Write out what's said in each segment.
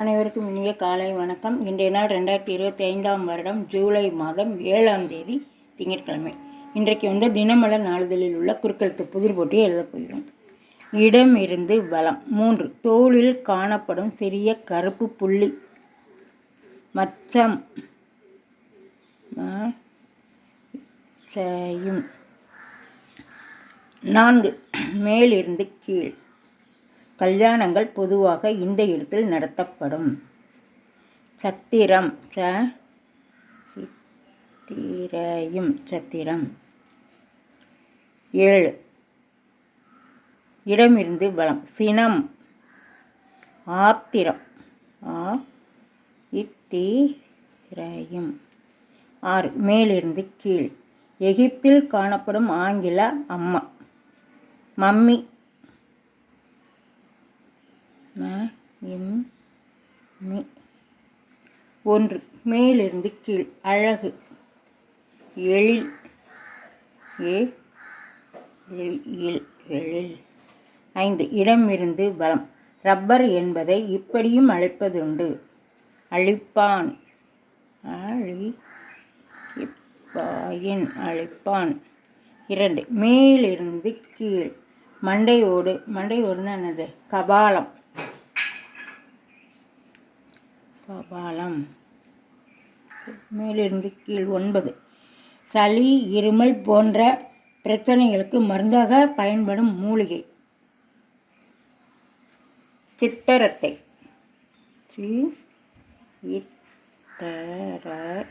அனைவருக்கும் இனிய காலை வணக்கம். இன்றைய நாள் ரெண்டாயிரத்தி இருபத்தி ஐந்தாம் வருடம் ஜூலை மாதம் ஏழாம் தேதி திங்கட்கிழமை. இன்றைக்கு வந்து தினமலர் நாளிதழில் உள்ள குறுக்கெழுத்து புதிர் போட்டியை எழுதப் போகிறோம். இடம் இருந்து வளம். மூன்று தோளில் காணப்படும் சிறிய கருப்பு புள்ளி. மச்சம் செய்யும். நான்கு மேலிருந்து கீழ். கல்யாணங்கள் பொதுவாக இந்த இடத்தில் நடத்தப்படும். சத்திரம் ச சித்திரையும் சத்திரம். ஏழு. இடமிருந்து வளம் சினம். ஆத்திரம் ஆ இத்திரையும் ஆறு. மேலிருந்து கீழ். எகிப்தில் காணப்படும் ஆங்கில அம்மா மம்மி ம மி. ஒன்று. மேலிருந்து கீழ். அழகு. எழில். ஏ. எழி- எழில். ஐந்து. இடமிருந்து பலம் ரப்பர் என்பதை இப்படியும் அழைப்பதுண்டு. அழிப்பான். அழிப்பாயின் அழிப்பான். இரண்டு. மேலிருந்து கீழ். மண்டையோடு. மண்டையோடுன்னு என்னது? கபாலம். கபாலம் மேலிருந்து கீழ் ஒன்பது. சளி இருமல் போன்ற பிரச்சனைகளுக்கு மருந்தாக பயன்படும் மூலிகை. சித்தரத்தை. சி இத்தை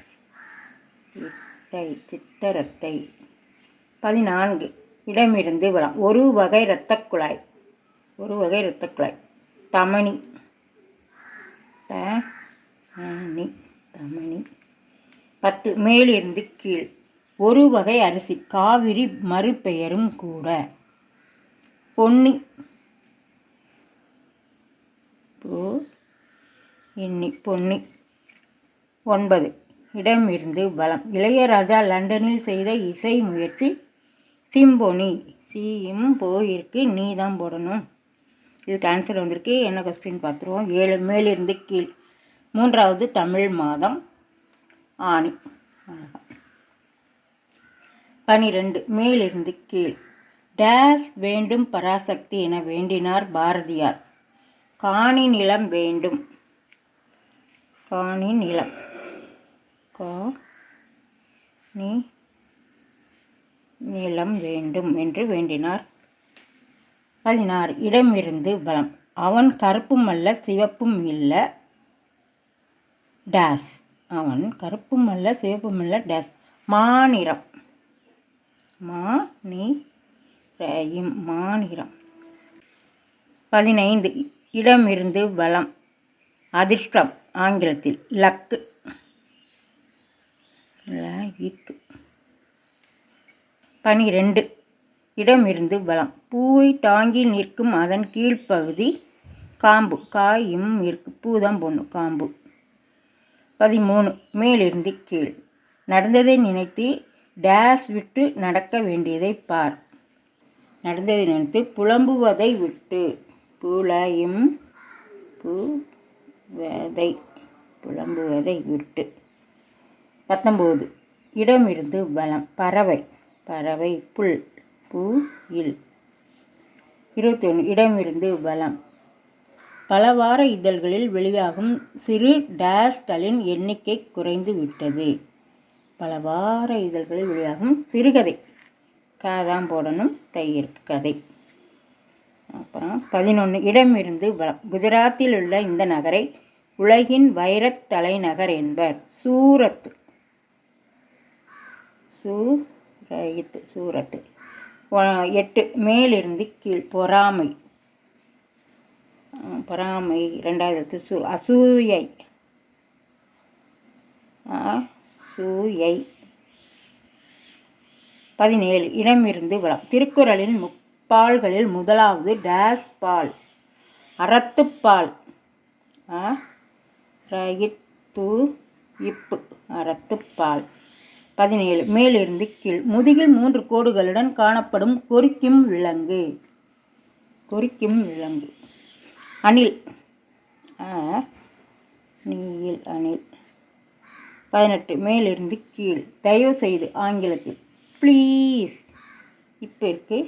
சித்தரத்தை. பதினான்கு. இடமிருந்து விழா ஒரு வகை இரத்தக் குழாய். ஒரு வகை இரத்தக் குழாய். த பத்து மேலிருந்து கீழ். ஒரு வகை அரிசி காவிரி மறுபெயரும் கூட. பொன்னி. போ. எண்ணி பொன்னி. ஒன்பது. இடமிருந்து பலம் இளையராஜா லண்டனில் செய்த இசை முயற்சி சிம்பொனி. சீயும் போயிருக்கு நீ தான் போடணும். இதுக்கு ஆன்சர் வந்திருக்கு. என்ன கொஸ்டின் பார்த்துருவோம். ஏழு மேலிருந்து கீழ். மூன்றாவது தமிழ் மாதம். ஆணி. பனிரெண்டு. மேலிருந்து கீழ். டேஸ் வேண்டும் பராசக்தி என வேண்டினார் பாரதியார். காணி நிலம் வேண்டும். காணி நிலம். கா நீ நிலம் வேண்டும் என்று வேண்டினார். பதினாறு. இடமிருந்து பலம். அவன் கருப்பும் அல்ல சிவப்பும் இல்லை. டேஸ். அவன் கருப்பும் அல்ல சிவப்பும் அல்ல டேஸ் மாநிறம். மா நீ மாநிறம். பதினைந்து இடமிருந்து பலம் அதிர்ஷ்டம் ஆங்கிலத்தில் லக்கு. பனிரெண்டு இடமிருந்து பலம் பூவை தாங்கி நிற்கும் அதன் கீழ்ப்பகுதி காம்பு. காயும் இருக்கு பூ தான் போடணும் காம்பு. பதிமூணு. மேலிருந்து கீழ். நடந்ததை நினைத்து டேஸ் விட்டு நடக்க வேண்டியதை பார். நடந்ததை நினைத்து புலம்புவதை விட்டு. புலயும் புவதை புலம்புவதை விட்டு. பத்தொம்போது. இடமிருந்து பலம் பறவை. பறவை புல். பூ இல். இருபத்தி ஒன்று இடமிருந்து பலம் பல வார இதழ்களில் வெளியாகும் சிறு டேஸ்களின் எண்ணிக்கை குறைந்து விட்டது. பல வார இதழ்களில் வெளியாகும் சிறுகதை. காதாம் போடணும் தையிருக்கு கதை. அப்புறம் பதினொன்று இடமிருந்து பலம் குஜராத்தில் உள்ள இந்த நகரை உலகின் வைரத் தலைநகர் என்பர். சூரத். சூரத். சூரத்து எட்டு. மேலிருந்து கீழ். பொறாமை. பொறாமை ரெண்டாவது எழுத்து சு அசூயை. சூயை பதினேழு இடமிருந்து வளம். திருக்குறளின் முப்பால்களில் முதலாவது டேஸ் பால் அறத்துப்பால். ரயித்து இப்பு அறத்துப்பால். பதினேழு மேலிருந்து கீழ். முதுகில் மூன்று கோடுகளுடன் காணப்படும் கொறிக்கும் விலங்கு. கொறிக்கும் விலங்கு. அணில். நீயில் அணில் பதினெட்டு மேலிருந்து கீழ். தயவு செய்து ஆங்கிலத்தில். ப்ளீஸ் இப்போ இருக்கு.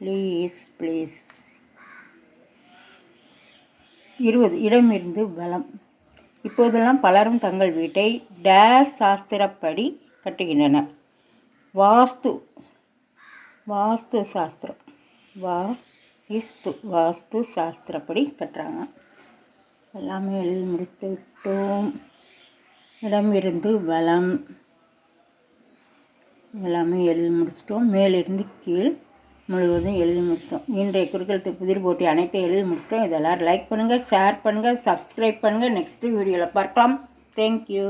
ப்ளீஸ் ப்ளீஸ் இருபது இடமிருந்து பலம் இப்போதெல்லாம் பலரும் தங்கள் வீட்டை டேஸ் சாஸ்திரப்படி கட்டுகின்றனர். வாஸ்து வாஸ்து சாஸ்திரம். வா கிறிஸ்து வாஸ்து சாஸ்திரப்படி கட்டுறாங்க எல்லாமே எழுதி முடித்து விட்டோம் இடமிருந்து வளம் எல்லாமே எழுதி முடிச்சிட்டோம் மேலிருந்து கீழ் முழுவதும் எழுதி முடிச்சிட்டோம் இன்றைய குறுக்கெழுத்து புதிர் போட்டி அனைத்தையும் எழுதி முடிச்சிட்டோம் இதெல்லாம் லைக் பண்ணுங்கள் ஷேர் பண்ணுங்கள் சப்ஸ்கிரைப் பண்ணுங்கள் நெக்ஸ்ட்டு வீடியோவில் பார்க்கலாம். தேங்க்யூ